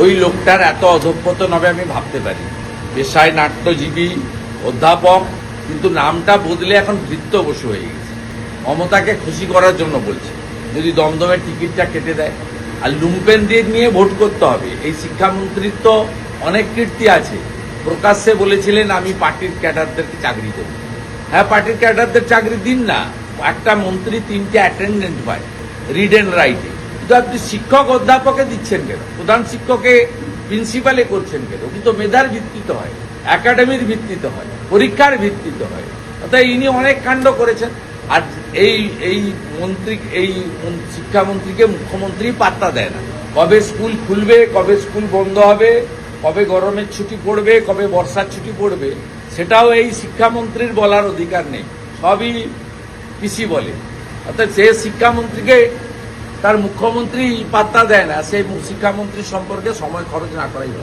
ওই লোকটার এত অধঃপতন হবে আমি ভাবতে পারি। পেশায় নাট্যজীবী, অধ্যাপক, কিন্তু নামটা বদলে এখন বৃত্ত বসু হয়ে গেছে। মমতাকে খুশি করার জন্য বলছে, যদি দমদমের টিকিটটা কেটে দেয়। আর লুম্পেন দিয়ে নিয়ে ভোট করতে হবে। এই শিক্ষামন্ত্রীর তো অনেক কীর্তি আছে। প্রকাশ্যে বলেছিলেন, আমি পার্টির ক্যাডারদেরকে চাকরি দেবো। হ্যাঁ পার্টির ক্যাডারদের চাকরি দিন না। একটা মন্ত্রী তিনটে অ্যাটেন্ডেন্ট পায়, রিড অ্যান্ড রাইটে। আপনি শিক্ষক অধ্যাপকে দিচ্ছেন কেন? প্রধান শিক্ষকে প্রিন্সিপালে করছেন কেন? কিন্তু মেধার ভিত্তিতে হয় একাডেমির ভিত্তিতে হয়, পরীক্ষার ভিত্তিতে হয়। অর্থাৎ ইনি অনেক কাণ্ড করেছেন। আর এই এই মন্ত্রী, এই শিক্ষামন্ত্রীকে মুখ্যমন্ত্রী পাত্তা দেয় না। কবে স্কুল খুলবে, কবে স্কুল বন্ধ হবে, কবে গরমের ছুটি পড়বে, কবে বর্ষার ছুটি পড়বে, সেটাও এই শিক্ষামন্ত্রীর বলার অধিকার নেই। সবই পিসি বলে। অর্থাৎ সে শিক্ষামন্ত্রীকে তার মুখ্যমন্ত্রী পাত্তা দেয় না সেই শিক্ষামন্ত্রী সম্পর্কে সময় খরচ না করাই ভালো।